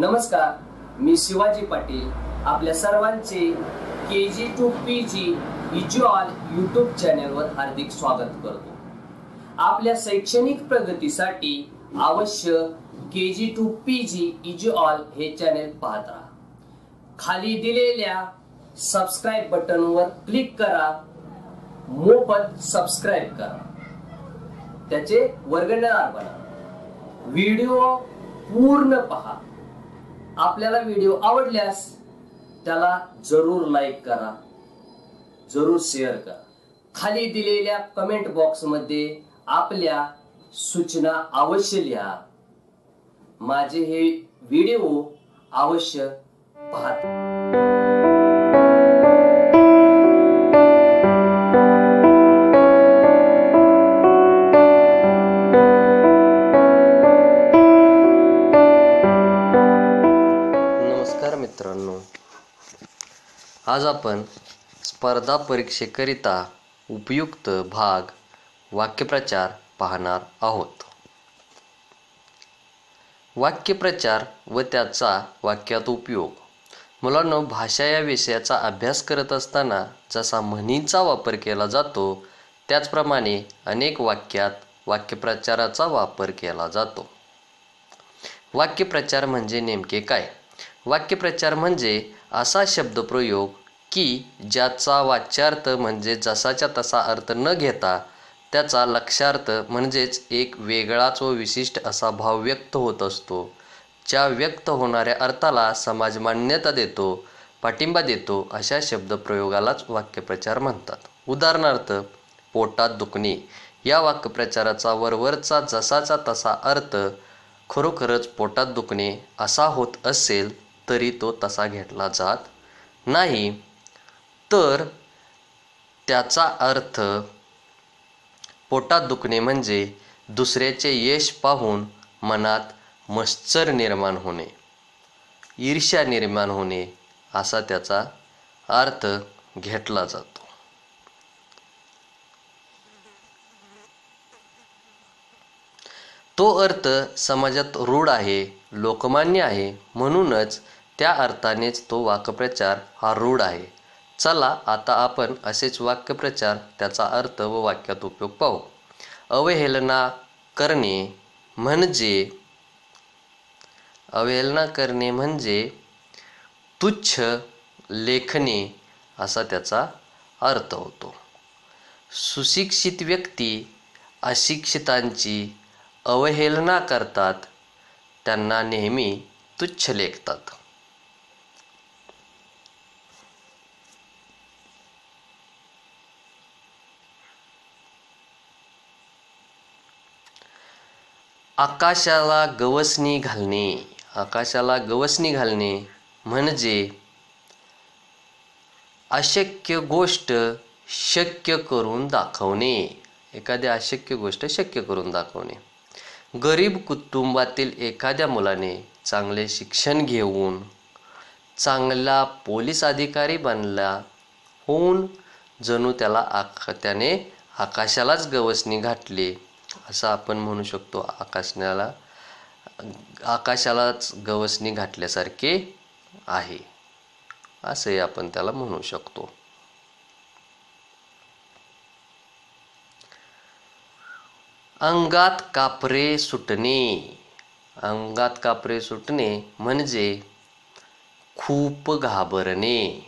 नमस्कार मी शिवाजी पाटील आपल्या सर्वांचे K G to P G इज्युअल YouTube चॅनलवर हार्दिक स्वागत करतो. आपल्या शैक्षणिक प्रगतीसाठी अवश्य के जी टू पी जी इज्युअल हे चॅनेल पाहत राहा. खाली दिलेल्या सबस्क्राईब बटनवर क्लिक करा मोफत सबस्क्राईब करा. त्याचे वर्गणार बना. व्हिडिओ पूर्ण पहा. आपल्याला व्हिडिओ आवडल्यास त्याला जरूर लाईक करा. जरूर शेअर करा. खाली दिलेल्या कमेंट बॉक्समध्ये आपल्या सूचना अवश्य लिहा. माझे हे व्हिडिओ अवश्य पहा आज आपण स्पर्धा परीक्षेकरिता उपयुक्त भाग वाक्यप्रचार पाहणार आहोत. वाक्यप्रचार व त्याचा वाक्यात उपयोग. मुलांनो भाषा या विषयाचा अभ्यास करत असताना जसा म्हणींचा वापर केला जातो त्याचप्रमाणे अनेक वाक्यात वाक्यप्रचाराचा वापर केला जातो. वाक्यप्रचार म्हणजे नेमके काय? वाक्यप्रचार म्हणजे असा शब्दप्रयोग की ज्याचा वाच्यार्थ म्हणजे जसाच्या तसा अर्थ न घेता त्याचा लक्षार्थ म्हणजेच एक वेगळाच व विशिष्ट असा भाव व्यक्त होत असतो. ज्या व्यक्त होणाऱ्या अर्थाला समाज मान्यता देतो पाठिंबा देतो अशा शब्दप्रयोगालाच वाक्यप्रचार म्हणतात. उदाहरणार्थ पोटात दुखणे. या वाक्यप्रचाराचा वरवरचा जसाचा तसा अर्थ खरोखरच पोटात दुखणे असा होत असेल तरी तो तसा घेतला जात नाही. तर त्याचा अर्थ पोटात दुखणे म्हणजे दुसऱ्याचे यश पाहून मनात मश्चर निर्माण होणे ईर्ष्या निर्माण होणे असा त्याचा अर्थ घेतला जातो. तो अर्थ समाजात रूढ आहे लोकमान्य आहे म्हणूनच त्या अर्थानेच तो वाक्प्रचार हा रूढ आहे. चला आता आपण असेच वाक्यप्रचार त्याचा अर्थ व वाक्यात उपयोग पाहू. अवहेलना करणे म्हणजे अवहेलना करणे म्हणजे तुच्छ लेखणे असा त्याचा अर्थ होतो. सुशिक्षित व्यक्ती अशिक्षितांची अवहेलना करतात त्यांना नेहमी तुच्छ लेखतात. आकाशाला गवसणी घालणे. आकाशाला गवसणी घालणे म्हणजे अशक्य गोष्ट शक्य करून दाखवणे. एखादी अशक्य गोष्ट शक्य करून दाखवणे. गरीब कुटुंबातील एखाद्या मुलाने चांगले शिक्षण घेऊन चांगला पोलीस अधिकारी बनला होऊन जणू त्याला आका त्याने आकाशालाच गवसणी घातली. असं आपण म्हणू शकतो आकाशण्याला. आकाशालाच गवसणी घातल्यासारखे आहे. असंही आपण त्याला म्हणू शकतो. अंगात कापरे सुटणे. अंगात कापरे सुटणे म्हणजे खूप घाबरणे.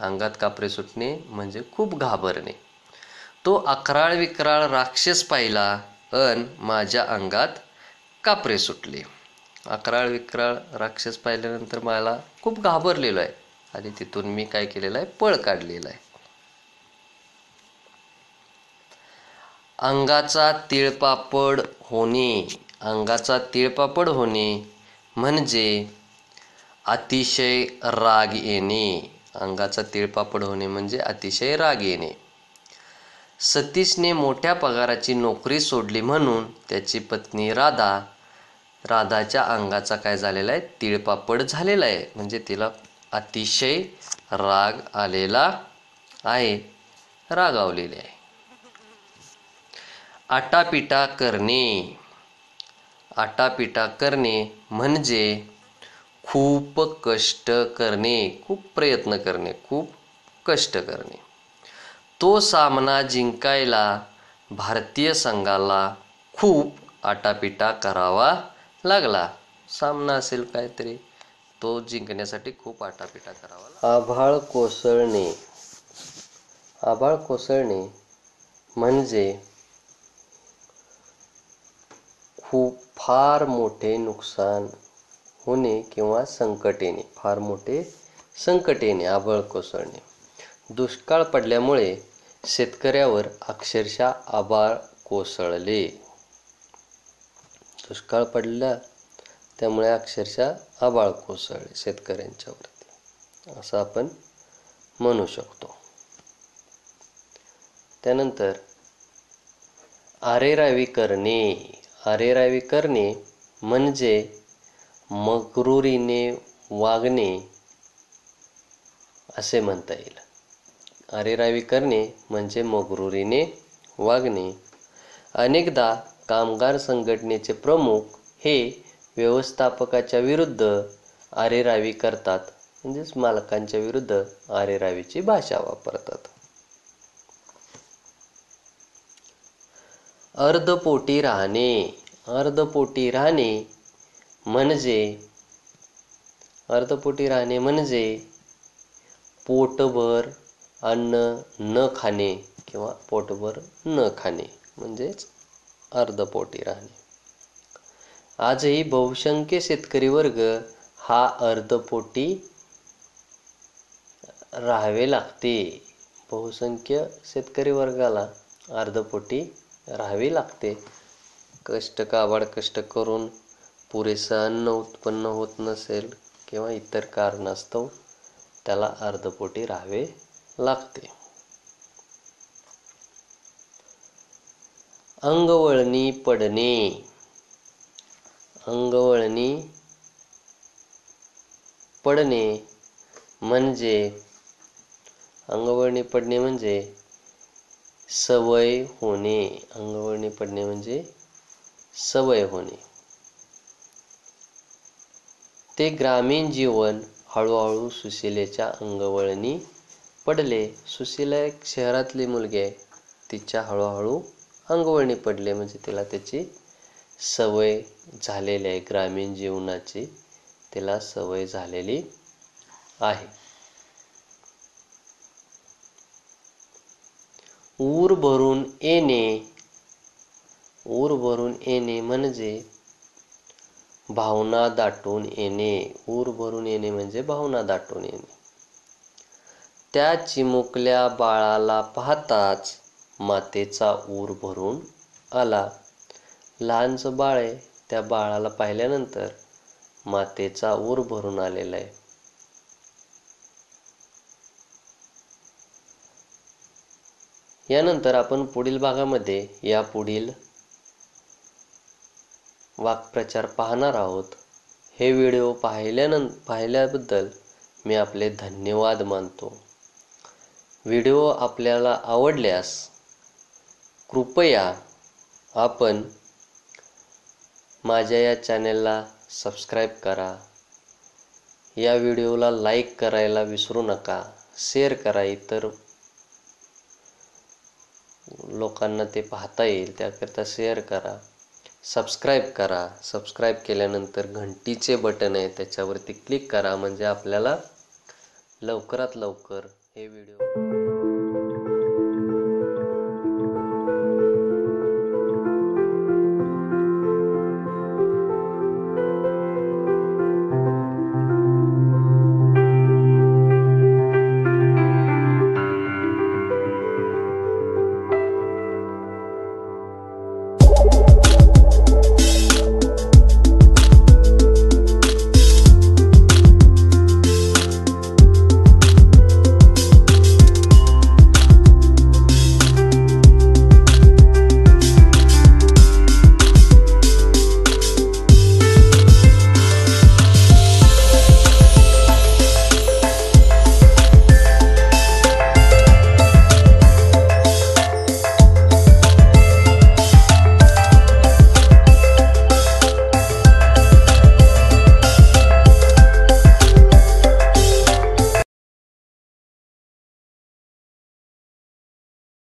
अंगात कापरे सुटणे म्हणजे खूप घाबरणे. तो अकराळ विक्राळ राक्षस पाहिला अन माझ्या अंगात कापरे सुटले. अकराळ विक्राळ राक्षस पाहिल्यानंतर मला खूप घाबरलेलो आहे. आणि तिथून मी काय केलेलं आहे? पळ काढलेला आहे. अंगाचा तिळपापड होणे अंगाचा तिळपापड होणे म्हणजे अतिशय राग येणे. अंगाचा तिळपापड होणे म्हणजे अतिशय राग येणे. सतीशने मोठ्या पगाराची नोकरी सोडली म्हणून त्याची पत्नी राधा राधाच्या अंगाचा काय झालेला आहे? तिळपापड झालेला आहे. म्हणजे तिला अतिशय राग आलेला आहे. रागावलेले आहे. आटापिटा करणे. आटापिटा करणे म्हणजे खूप कष्ट करणे खूप प्रयत्न करणे खूप कष्ट करणे. तो सामना जिंकायला भारतीय संघाला खूप आटापिटा करावा लागला. सामना असेल काहीतरी तो जिंकण्यासाठी खूप आटापिटा करावा आभाळ कोसळणे. आभाळ कोसळणे म्हणजे खूप फार मोठे नुकसान होणे किंवा संकट येणे. फार मोठे संकट येणे आभाळ कोसळणे. दुष्काळ पडल्यामुळे शेतकऱ्यावर अक्षरशः आबाळ कोसळले. दुष्काळ पडला त्यामुळे अक्षरशः आबाळ कोसळले शेतकऱ्यांच्यावरती असं आपण म्हणू शकतो. त्यानंतर आरेरावी करणे. आरेरावी करणे म्हणजे मगरुरीने वागणे असे म्हणता येईल. आरेरावी करणे म्हणजे मगरुरीने वागणे. अनेकदा कामगार संघटनेचे प्रमुख हे व्यवस्थापकाच्या विरुद्ध आरेरावी करतात. म्हणजेच मालकांच्या विरुद्ध आरेरावीची भाषा वापरतात. अर्धपोटी राहणे. अर्धपोटी राहणे म्हणजे अर्धपोटी राहणे म्हणजे पोटभर अन्न न खाणे किंवा पोटभर न खाणे म्हणजेच अर्धपोटी राहणे. आजही बहुसंख्य शेतकरी वर्ग हा अर्धपोटी राहावे लागते. बहुसंख्य शेतकरी वर्गाला अर्धपोटी राहावे लागते. कष्ट काबाड कष्ट करून पुरेसं अन्न उत्पन्न होत नसेल किंवा इतर कारणास्तव त्याला अर्धपोटी राहावे लागते. अंगवळणी पडणे. अंगवळणी पडणे म्हणजे अंगवळणी पडणे म्हणजे सवय होणे. अंगवळणी पडणे म्हणजे सवय होणे. ते ग्रामीण जीवन हळूहळू सुशिलेच्या अंगवळणी पडले. सुशीला एक शहरातली मुलगी आहे. तिच्या हळूहळू अंगवळणी पडले. म्हणजे तिला त्याची सवय झालेली आहे. ग्रामीण जीवनाची तिला सवय झालेली आहे. ऊर भरून येणे ऊर भरून येणे म्हणजे भावना दाटून येणे. ऊर भरून येणे म्हणजे भावना दाटून येणे. त्या चिमुकल्या बाळाला पाहताच मातेचा ऊर भरून आला. लहानचं बाळ आहे त्या बाळाला पाहिल्यानंतर मातेचा ऊर भरून आलेला आहे. यानंतर आपण पुढील भागामध्ये या पुढील वाक्प्रचार पाहणार आहोत. हे व्हिडिओ पाहिल्यानं पाहिल्याबद्दल मी आपले धन्यवाद मानतो. व्हिडिओ आपल्याला आवडल्यास कृपया आपण माझ्या या चॅनेलला सबस्क्राईब करा. या व्हिडिओला लाईक करायला विसरू नका. शेअर करा इतर लोकांना ते पाहता येईल त्याकरता शेअर करा. सबस्क्राईब करा. सबस्क्राईब केल्यानंतर घंटीचे बटन आहे त्याच्यावरती क्लिक करा. म्हणजे आपल्याला लवकरात लवकर हे व्हिडिओ